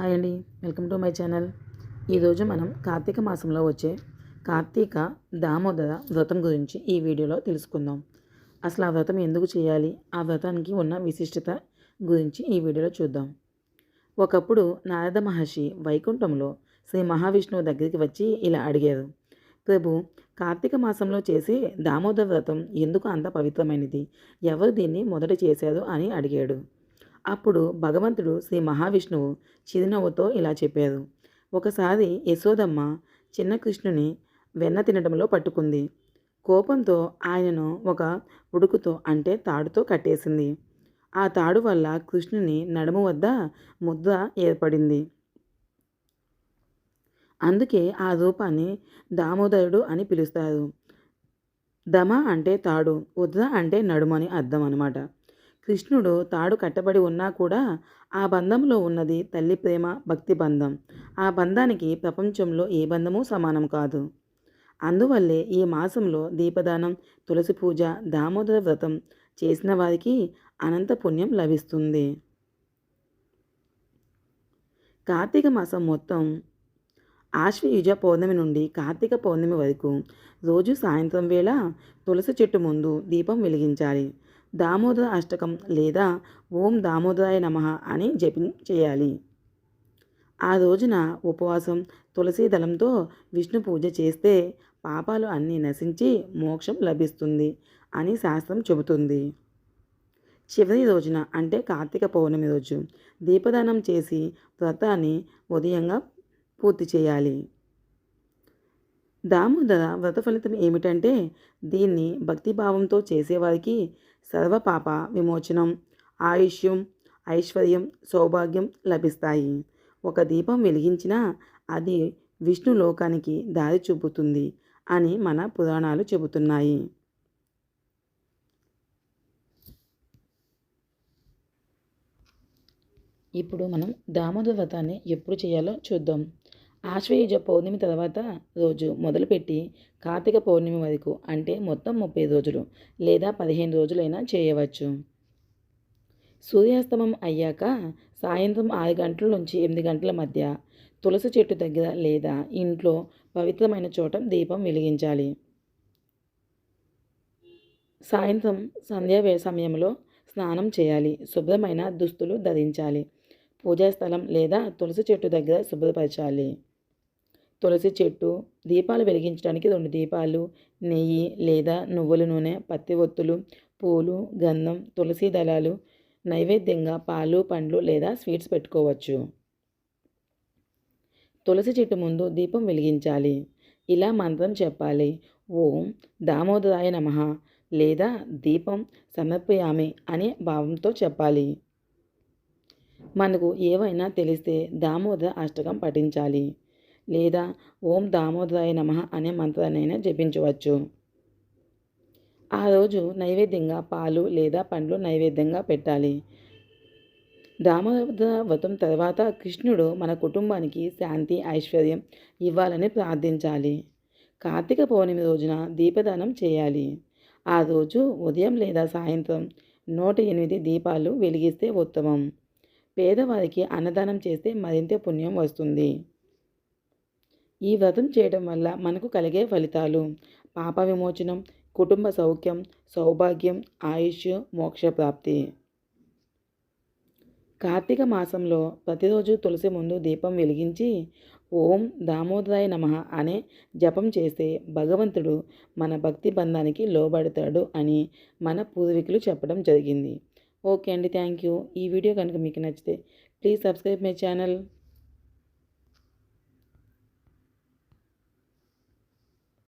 Hi అండి. Welcome to my channel. ఈరోజు మనం కార్తీక మాసంలో వచ్చే కార్తీక దామోదర వ్రతం గురించి ఈ వీడియోలో తెలుసుకుందాం. అసలు ఆ వ్రతం ఎందుకు చేయాలి? ఆ వ్రతానికి ఉన్న విశిష్టత గురించి ఈ వీడియోలో చూద్దాం. ఒకప్పుడు నారద మహర్షి వైకుంఠంలో శ్రీ మహావిష్ణువు దగ్గరికి వచ్చి ఇలా అడిగారు. ప్రభు కార్తీక మాసంలో చేసే దామోదర వ్రతం ఎందుకు అంత పవిత్రమైనది? ఎవరు దీన్ని మొదట చేశారు అని అడిగాడు. అప్పుడు భగవంతుడు శ్రీ మహావిష్ణువు చిరునవ్వుతో ఇలా చెప్పారు ఒకసారి యశోదమ్మ చిన్న కృష్ణుని వెన్న తినడంలో పట్టుకుంది. కోపంతో ఆయనను ఒక ఉడుకుతో అంటే తాడుతో కట్టేసింది. ఆ తాడు వల్ల కృష్ణుని నడుము వద్ద ముద్ర ఏర్పడింది. అందుకే ఆ రూపాన్ని దామోదరుడు అని పిలుస్తారు. దమ అంటే తాడు ఉద్ర అంటే నడుము అని అర్థం అనమాట కృష్ణుడు తాడు కట్టబడి ఉన్నా కూడా ఆ బంధంలో ఉన్నది తల్లి ప్రేమ భక్తి బంధం. ఆ బంధానికి ప్రపంచంలో ఏ బంధము సమానం కాదు. అందువల్లే ఈ మాసంలో దీపదానం తులసి పూజ దామోదర వ్రతం చేసిన వారికి అనంత పుణ్యం లభిస్తుంది. కార్తీక మాసం మొత్తం ఆశ్వయుజ పౌర్ణమి నుండి కార్తీక పౌర్ణమి వరకు రోజు సాయంత్రం వేళ తులసి చెట్టు ముందు దీపం వెలిగించాలి. దామోదర అష్టకం లేదా ఓం దామోదరాయ నమ అని జపం చేయాలి. ఆ రోజున ఉపవాసం తులసి దళంతో విష్ణు పూజ చేస్తే పాపాలు అన్నీ నశించి మోక్షం లభిస్తుంది అని శాస్త్రం చెబుతుంది. చివరి రోజున అంటే కార్తీక పౌర్ణమి రోజు దీపదానం చేసి వ్రతాన్ని ఉదయంగా పూర్తి చేయాలి. దామోదర వ్రత ఫలితం ఏమిటంటే దీన్ని భక్తిభావంతో చేసేవారికి సర్వపాప విమోచనం ఆయుష్యం ఐశ్వర్యం సౌభాగ్యం లభిస్తాయి. ఒక దీపం వెలిగించినా అది విష్ణు లోకానికి దారి చూపుతుంది అని మన పురాణాలు చెబుతున్నాయి. ఇప్పుడు మనం దామోదర వ్రతాన్ని ఎప్పుడు చేయాలో చూద్దాం. ఆశ్వయుజ పౌర్ణమి తర్వాత రోజు మొదలుపెట్టి కార్తీక పౌర్ణమి వరకు అంటే మొత్తం ముప్పై రోజులు లేదా పదిహేను రోజులైనా చేయవచ్చు. సూర్యాస్తమం అయ్యాక సాయంత్రం ఆరు గంటల నుంచి ఎనిమిది గంటల మధ్య తులసి చెట్టు దగ్గర లేదా ఇంట్లో పవిత్రమైన చోట దీపం వెలిగించాలి. సాయంత్రం సంధ్యా సమయంలో స్నానం చేయాలి. శుభ్రమైన దుస్తులు ధరించాలి. పూజాస్థలం లేదా తులసి చెట్టు దగ్గర శుభ్రపరచాలి. తులసి చెట్టు దీపాలు వెలిగించడానికి రెండు దీపాలు నెయ్యి లేదా నువ్వుల నూనె పత్తి ఒత్తులు పూలు గంధం తులసి దళాలు నైవేద్యంగా పాలు పండ్లు లేదా స్వీట్స్ పెట్టుకోవచ్చు. తులసి చెట్టు ముందు దీపం వెలిగించాలి. ఇలా మంత్రం చెప్పాలి. ఓం దామోదరాయ నమ లేదా దీపం సమర్పయామి అనే భావంతో చెప్పాలి. మనకు ఏవైనా తెలిస్తే దామోదర అష్టకం పఠించాలి. లేదా ఓం దామోదరాయ నమ అనే మంత్రాన్నైనా జపించవచ్చు. ఆ రోజు నైవేద్యంగా పాలు లేదా పండ్లు నైవేద్యంగా పెట్టాలి. దామోదర వ్రతం తర్వాత కృష్ణుడు మన కుటుంబానికి శాంతి ఐశ్వర్యం ఇవ్వాలని ప్రార్థించాలి. కార్తీక పౌర్ణమి రోజున దీపదానం చేయాలి. ఆ రోజు ఉదయం లేదా సాయంత్రం నూట ఎనిమిది దీపాలు వెలిగిస్తే ఉత్తమం. పేదవారికి అన్నదానం చేస్తే మరింత పుణ్యం వస్తుంది. ఈ వ్రతం చేయడం వల్ల మనకు కలిగే ఫలితాలు. పాప విమోచనం కుటుంబ సౌఖ్యం సౌభాగ్యం ఆయుష్ మోక్షప్రాప్తి కార్తీక మాసంలో ప్రతిరోజు తులసి ముందు దీపం వెలిగించి ఓం దామోదరాయ నమ అనే జపం చేస్తే భగవంతుడు మన భక్తి బంధానికి లోబడతాడు అని మన పూర్వీకులు చెప్పడం జరిగింది. ఓకే అండి థ్యాంక్ యూ. ఈ వీడియో కనుక మీకు నచ్చితే ప్లీజ్ సబ్స్క్రైబ్ మై ఛానల్.